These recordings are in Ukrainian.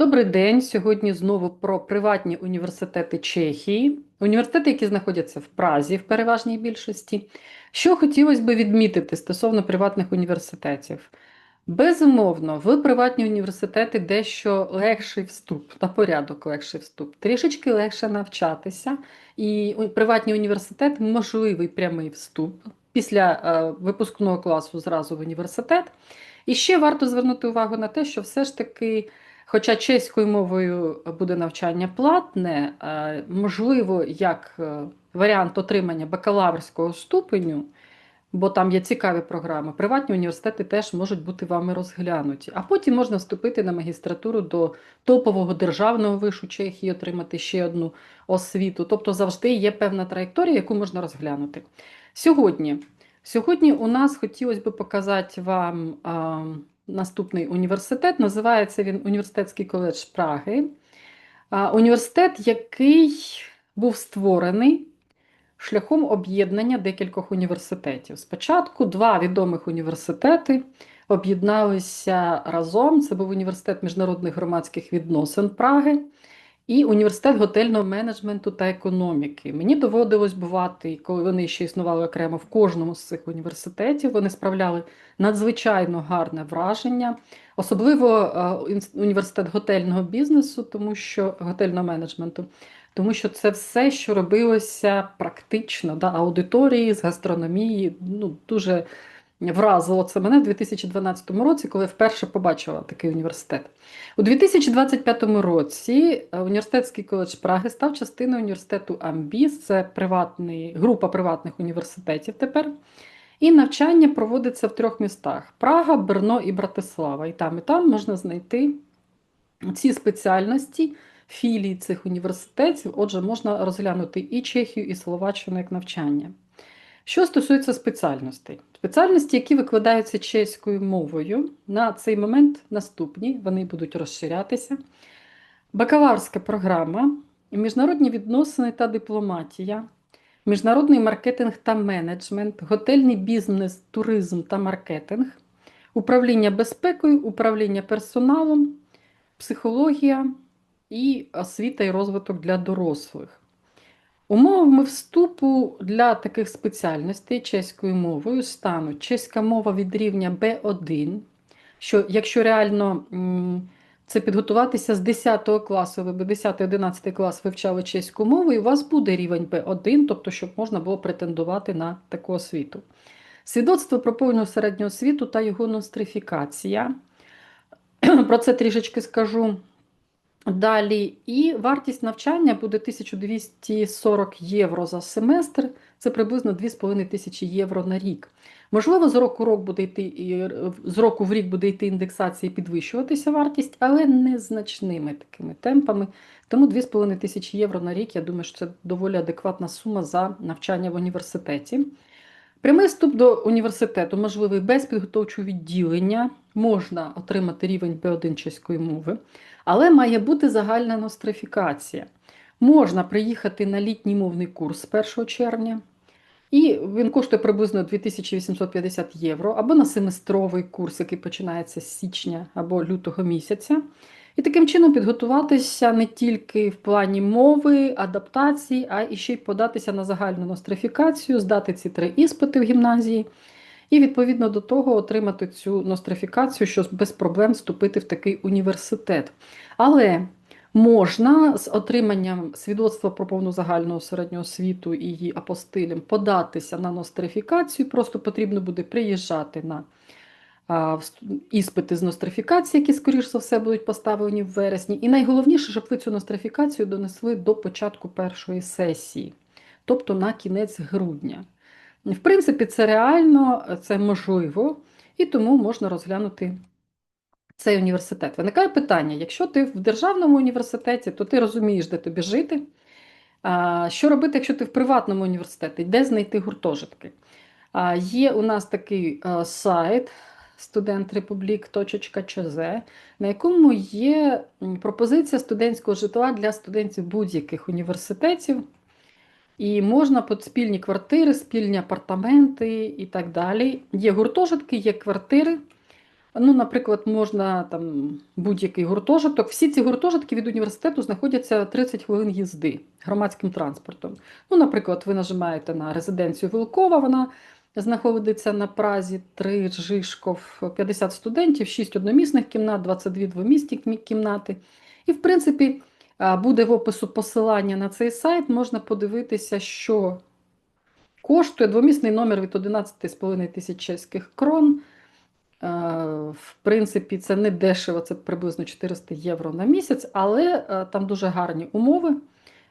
Добрий день. Сьогодні знову про приватні університети Чехії, університети, які знаходяться в Празі в переважній більшості. Що хотілося б відмітити стосовно приватних університетів? Безумовно, в приватні університети дещо легший вступ, на порядок легший вступ, трішечки легше навчатися, і приватні університети можливий прямий вступ після е, випускного класу зразу в університет. І ще варто звернути увагу на те, що все ж таки. Хоча чеською мовою буде навчання платне, е, можливо, як е, варіант отримання бакалаврського ступеню, бо там є цікаві програми, приватні університети теж можуть бути вами розглянуті. А потім можна вступити на магістратуру до топового державного вишу Чехії, отримати ще одну освіту. Тобто завжди є певна траєкторія, яку можна розглянути. Сьогодні, сьогодні у нас хотілося б показати вам. Наступний університет. Називається він Університетський коледж Праги. Університет, який був створений шляхом об'єднання декількох університетів. Спочатку два відомих університети об'єдналися разом. Це був університет міжнародних громадських відносин Праги і університет готельного менеджменту та економіки. Мені доводилось бувати, коли вони ще існували окремо в кожному з цих університетів. Вони справляли надзвичайно гарне враження, особливо е, університет готельного бізнесу, тому що готельного менеджменту. Тому що це все, що робилося практично, да, аудиторії з гастрономії, ну дуже вразило це мене в 2012 році, коли я вперше побачила такий університет. У 2025 році е, університетський коледж Праги став частиною університету Амбіс, це приватний, група приватних університетів тепер. І навчання проводиться в трьох містах: Прага, Брно і Братислава. І там, і там можна знайти ці спеціальності філії цих університетів. Отже, можна розглянути і Чехію, і Словаччину як навчання. Що стосується спеціальностей, спеціальності, які викладаються чеською мовою, на цей момент наступні, вони будуть розширятися. Бакалаврська програма, міжнародні відносини та дипломатія, міжнародний маркетинг та менеджмент, готельний бізнес, туризм та маркетинг, управління безпекою, управління персоналом, психологія і освіта і розвиток для дорослих. Умовами вступу для таких спеціальностей чеською мовою стануть чеська мова від рівня B1, що якщо реально це підготуватися з 10 класу, ви б 10-11 клас вивчали чеську мову, і у вас буде рівень B1, тобто щоб можна було претендувати на таку освіту. Свідоцтво про повну середню освіту та його нострифікація. Про це трішечки скажу Далі, і вартість навчання буде 1240 євро за семестр, це приблизно 2500 євро на рік. Можливо, з року рок буде йти з року в рік буде йти індексація і підвищуватися вартість, але незначними такими темпами. Тому 2500 євро на рік, я думаю, що це доволі адекватна сума за навчання в університеті. Прямий вступ до університету можливий без підготовчого відділення, можна отримати рівень B1 чеської мови, але має бути загальна нострифікація. Можна приїхати на літній мовний курс 1 червня, і він коштує приблизно 2850 євро, або на семестровий курс, який починається з січня або лютого місяця. І таким чином підготуватися не тільки в плані мови, адаптації, а і ще й податися на загальну нострифікацію, здати ці три іспити в гімназії, і відповідно до того отримати цю нострифікацію, щоб без проблем вступити в такий університет. Але можна з отриманням свідоцтва про повну загальну середню освіту і її апостилем податися на нострифікацію, просто потрібно буде приїжджати на іспити з нострифікації, які, скоріш за все, будуть поставлені в вересні. І найголовніше, щоб ви цю нострифікацію донесли до початку першої сесії, тобто на кінець грудня. В принципі, це реально, це можливо, і тому можна розглянути цей університет. Виникає питання: якщо ти в державному університеті, то ти розумієш, де тобі жити. Що робити, якщо ти в приватному університеті? Де знайти гуртожитки? Є у нас такий сайт studentrepublik.cz, на якому є пропозиція студентського житла для студентів будь-яких університетів. І можна під спільні квартири, спільні апартаменти і так далі. Є гуртожитки, є квартири. Ну, наприклад, можна там будь-який гуртожиток. Всі ці гуртожитки від університету знаходяться 30 хвилин їзди громадським транспортом. Ну, наприклад, ви нажимаєте на резиденцію Вилкова, вона знаходиться на Празі, 3 Жишков, 50 студентів, 6 одномісних кімнат, 22 двомісні кімнати. І, в принципі, буде в опису посилання на цей сайт, можна подивитися, що коштує двомісний номер від 11,5 тисяч чеських крон. В принципі, це не дешево, це приблизно 400 євро на місяць, але там дуже гарні умови.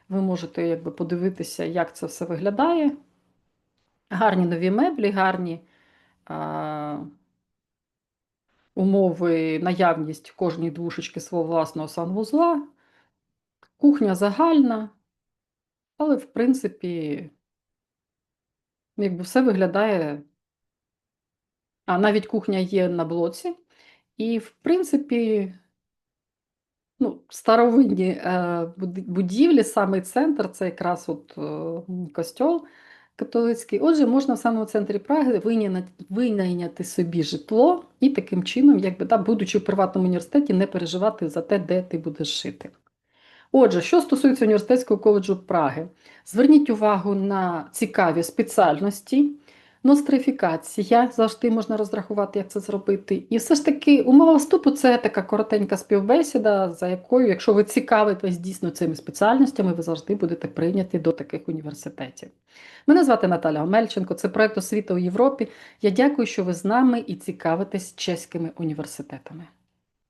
Ви можете якби подивитися, як це все виглядає. Гарні нові меблі, гарні а, умови, наявність кожній двушечки свого власного санвузла, кухня загальна, але, в принципі, якби все виглядає. А навіть кухня є на блоці, і, в принципі, ну, старовинні е, будівлі, самий центр це якраз от е, костьол католицький. Отже, можна в самому центрі Праги винайняти собі житло і таким чином, якби, да, будучи в приватному університеті, не переживати за те, де ти будеш жити. Отже, що стосується університетського коледжу Праги, зверніть увагу на цікаві спеціальності. Нострифікація завжди можна розрахувати, як це зробити. І все ж таки, умова вступу це така коротенька співбесіда, за якою, якщо ви цікавитесь дійсно цими спеціальностями, ви завжди будете прийняті до таких університетів. Мене звати Наталя Омельченко, це проєкт освіта у Європі. Я дякую, що ви з нами і цікавитесь чеськими університетами.